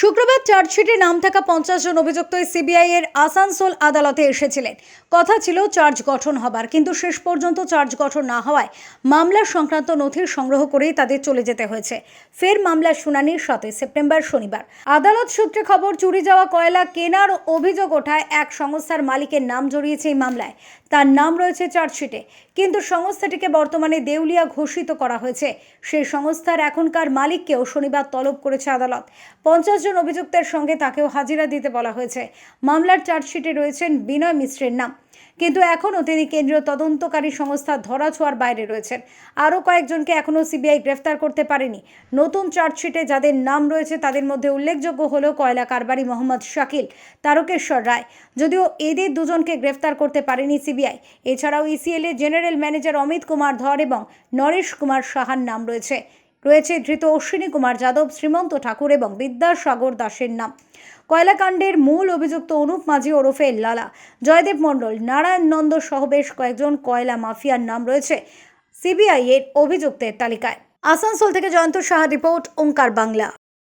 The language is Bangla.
শুক্রবার চার্জশিটে নাম থাকা পঞ্চাশ জন অভিযুক্ত সিবিআই এর আসানসোল আদালতে এসেছিলেন। কথা ছিল চার্জ গঠন হবার, কিন্তু শেষ পর্যন্ত চার্জ গঠন না হওয়ায় মামলা সংক্রান্ত নথি সংগ্রহ করেই তাদের চলে যেতে হয়েছে। ফের মামলার শুনানির সাথে সেপ্টেম্বর শনিবার। আদালত সূত্রে খবর, চুরি যাওয়া কয়লা কেনার অভিযোগ ওঠায় এক সংস্থার মালিকের নাম জড়িয়েছে এই মামলায়। তার নাম রয়েছে চার্জশিটে, কিন্তু সংস্থাটিকে বর্তমানে দেউলিয়া ঘোষিত করা হয়েছে। সেই সংস্থার এখনকার মালিককেও শনিবার তলব করেছে আদালত। পঞ্চাশ জন অভিযুক্তের সঙ্গে তাকেও হাজিরা দিতে বলা হয়েছে। মামলার চার্জশিটে রয়েছেন বিনয় মিশ্রের নাম। কিন্তু এখনও তিনি কেন্দ্রীয় তদন্তকারী সংস্থার ধরাছোঁয়ার বাইরে রয়েছেন। আরও কয়েকজনকে এখনও সিবিআই গ্রেফতার করতে পারেনি। নতুন চার্জশিটে যাদের নাম রয়েছে তাদের মধ্যে উল্লেখযোগ্য হল কয়লা কারবারি মোহাম্মদ শাকিল, তারকেশ্বর রায়। যদিও এদের দুজনকে গ্রেফতার করতে পারেনি সিবিআই। এছাড়াও ECL general manager Amit Kumar Dhar এবং নরেশ কুমার সাহার নাম রয়েছে। রয়েছে ধৃত অশ্বিনী কুমার যাদব, শ্রীমন্ত ঠাকুর এবং বিদ্যাসাগর দাসের নাম। কয়লাকাণ্ডের মূল অভিযুক্ত অনুপ মাঝি ওরফে লালা। জয়দেব মণ্ডল, নারায়ণ নন্দ সহ বেশ কয়েকজন কয়লা মাফিয়ার নাম রয়েছে সিবিআই এর অভিযুক্তের তালিকায়। আসানসোল থেকে জয়ন্ত সাহা রিপোর্ট, ওঙ্কার বাংলা।